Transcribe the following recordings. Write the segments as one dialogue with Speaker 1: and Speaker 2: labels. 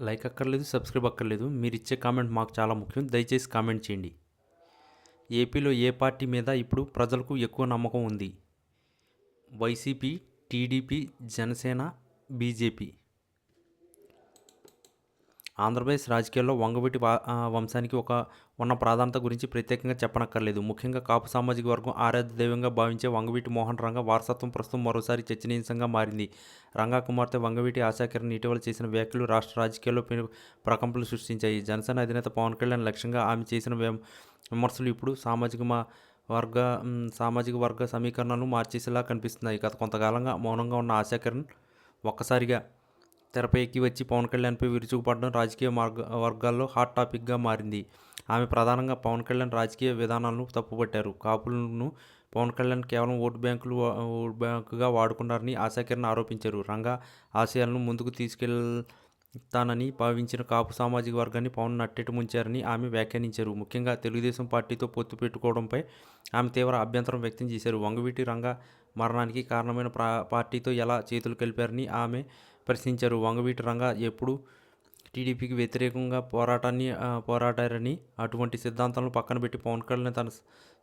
Speaker 1: Like అక్కర్లేదు subscribe అక్కర్లేదు. మీరు ఇచ్చే కామెంట్ మాకు చాలా ముఖ్యం. దయచేసి కామెంట్ చేయండి. ఏపీలో ఏ పార్టీ మీద ఇప్పుడు ప్రజలకు ఎక్కువ నమ్మకం ఉంది? YCP TDP Janasena BJP. Andhra Pradesh రాజకీయాల్లో వంగవీటి వా- వంశానికి ఒక ఉన్న ప్రాధాన్యత గురించి ప్రత్యేకంగా చెప్పనక్కర్లేదు. ముఖ్యంగా కాపు సామాజిక వర్గం ఆరాధ్య దైవంగా భావించే వంగవీటి మోహన్ రంగ వారసత్వం ప్రస్తుతం మరోసారి చర్చనీయాంశంగా మారింది. రంగా కుమార్తె వంగవీటి ఆశాకిరణ్ ఇటీవల చేసిన వ్యాఖ్యలు రాష్ట్ర రాజకీయాల్లో ప్రకంపలు ప్రకంపనలు సృష్టించాయి. జనసేన అధినేత పవన్ కళ్యాణ్ లక్ష్యంగా ఆమె చేసిన విమర్శలు ఇప్పుడు సామాజిక మా వర్గ సామాజిక వర్గ సమీకరణలు మార్చేసేలా కనిపిస్తున్నాయి. గత కొంతకాలంగా మౌనంగా ఉన్న ఆశాకిరణ్ ఒక్కసారిగా తెరపైకి వచ్చి పవన్ కళ్యాణ్పై విరుచుకుపడడం రాజకీయ మార్గ వర్గాల్లో హాట్ టాపిక్గా మారింది. ఆమె ప్రధానంగా పవన్ కళ్యాణ్ రాజకీయ విధానాలను తప్పుపట్టారు. కాపులను పవన్ కళ్యాణ్ కేవలం ఓటు బ్యాంకులు ఓటు బ్యాంకుగా వాడుకున్నారని ఆశాకిరణ్ ఆరోపించారు. రంగా ఆశయాలను ముందుకు తీసుకెళ్తానని భావించిన కాపు సామాజిక వర్గాన్ని పవన్ నట్టెట్టు ముంచారని ఆమె వ్యాఖ్యానించారు. ముఖ్యంగా తెలుగుదేశం పార్టీతో పొత్తు పెట్టుకోవడంపై ఆమె తీవ్ర అభ్యంతరం వ్యక్తం చేశారు. వంగవీటి రంగా మరణానికి కారణమైన ప్రా పార్టీతో ఎలా చేతులు కలిపారని ఆమె ప్రశ్నించారు. వంగవీటి రంగా ఎప్పుడు టీడీపీకి వ్యతిరేకంగా పోరాటాన్ని పోరాటారని పోరాడారని అటువంటి సిద్ధాంతాలను పక్కన పెట్టి పవన్ కళ్యాణ్ తన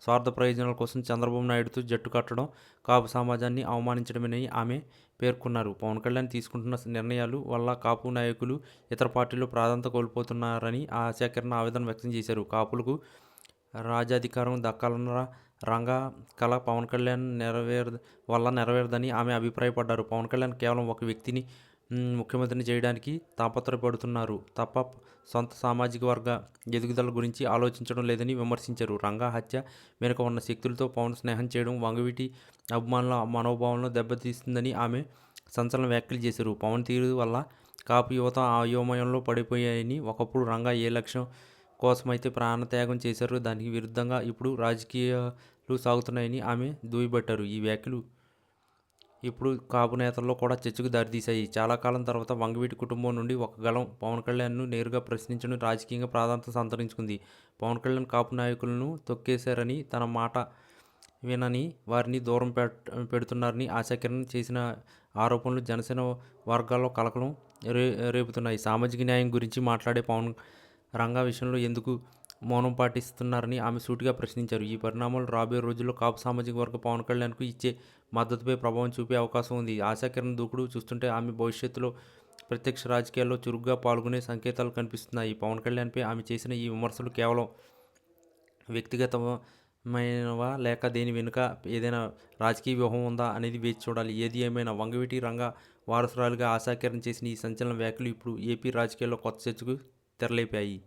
Speaker 1: స్వార్థ ప్రయోజనాల కోసం చంద్రబాబు నాయుడుతో జట్టు కట్టడం కాపు సమాజాన్ని అవమానించడమేనని ఆమె పేర్కొన్నారు. పవన్ కళ్యాణ్ తీసుకుంటున్న నిర్ణయాలు వల్ల కాపు నాయకులు ఇతర పార్టీలు ప్రాధాన్యత కోల్పోతున్నారని ఆ ఆశాకిరణ ఆవేదన వ్యక్తం చేశారు. కాపులకు రాజాధికారం దక్కాలన్న రంగా కళ పవన్ కళ్యాణ్ నెరవేర వల్ల నెరవేరదని ఆమె అభిప్రాయపడ్డారు. పవన్ కళ్యాణ్ కేవలం ఒక వ్యక్తిని ముఖ్యమంత్రిని చేయడానికి తాపత్రపడుతున్నారు తప్ప సొంత సామాజిక వర్గ ఎదుగుదల గురించి ఆలోచించడం లేదని విమర్శించారు. రంగా హత్య వెనుక ఉన్న శక్తులతో పవన్ స్నేహం చేయడం వంగవీటి అభిమానుల మనోభావాలను దెబ్బతీస్తుందని ఆమె సంచలన వ్యాఖ్యలు చేశారు. పవన్ తీరు వల్ల కాపు యువత అయోమయంలో పడిపోయాయని ఒకప్పుడు రంగా ఏ లక్ష్యం కోసమైతే ప్రాణత్యాగం చేశారో దానికి విరుద్ధంగా ఇప్పుడు రాజకీయాలు సాగుతున్నాయని ఆమె దుయ్యబట్టారు. ఈ వ్యాఖ్యలు ఇప్పుడు కాపు నేతల్లో కూడా చర్చకు దారితీశాయి. చాలా కాలం తర్వాత వంగవీటి కుటుంబం నుండి ఒక గలం పవన్ కళ్యాణ్ను నేరుగా ప్రశ్నించడం రాజకీయంగా ప్రాధాన్యత సంతరించుకుంది. పవన్ కళ్యాణ్ కాపు నాయకులను తొక్కేశారని తన మాట వినని వారిని దూరం పెట్ పెడుతున్నారని ఆశాకిరణ్ చేసిన ఆరోపణలు జనసేన వర్గాల్లో కలకలం రే రేపుతున్నాయి. సామాజిక న్యాయం గురించి మాట్లాడే పవన్ రంగా విషయంలో ఎందుకు మౌనం పాటిస్తున్నారని ఆమె సూటిగా ప్రశ్నించారు. ఈ పరిణామాలు రాబోయే రోజుల్లో కాపు సామాజిక వర్గ పవన్ కళ్యాణ్కు ఇచ్చే మద్దతుపై ప్రభావం చూపే అవకాశం ఉంది. ఆశాకిరణ్ దూకుడు చూస్తుంటే ఆమె భవిష్యత్తులో ప్రత్యక్ష రాజకీయాల్లో చురుగ్గా పాల్గొనే సంకేతాలు కనిపిస్తున్నాయి. పవన్ కళ్యాణ్పై ఆమె చేసిన ఈ విమర్శలు కేవలం వ్యక్తిగతమైనవా లేక దేని వెనుక ఏదైనా రాజకీయ వ్యూహం ఉందా అనేది వేచి చూడాలి. ఏది ఏమైనా వంగవీటి రంగ వారసురాలుగా ఆశాకిరణ్ చేసిన ఈ సంచలన వ్యాఖ్యలు ఇప్పుడు ఏపీ రాజకీయాల్లో కొత్త చర్చకు తెరలేపాయి.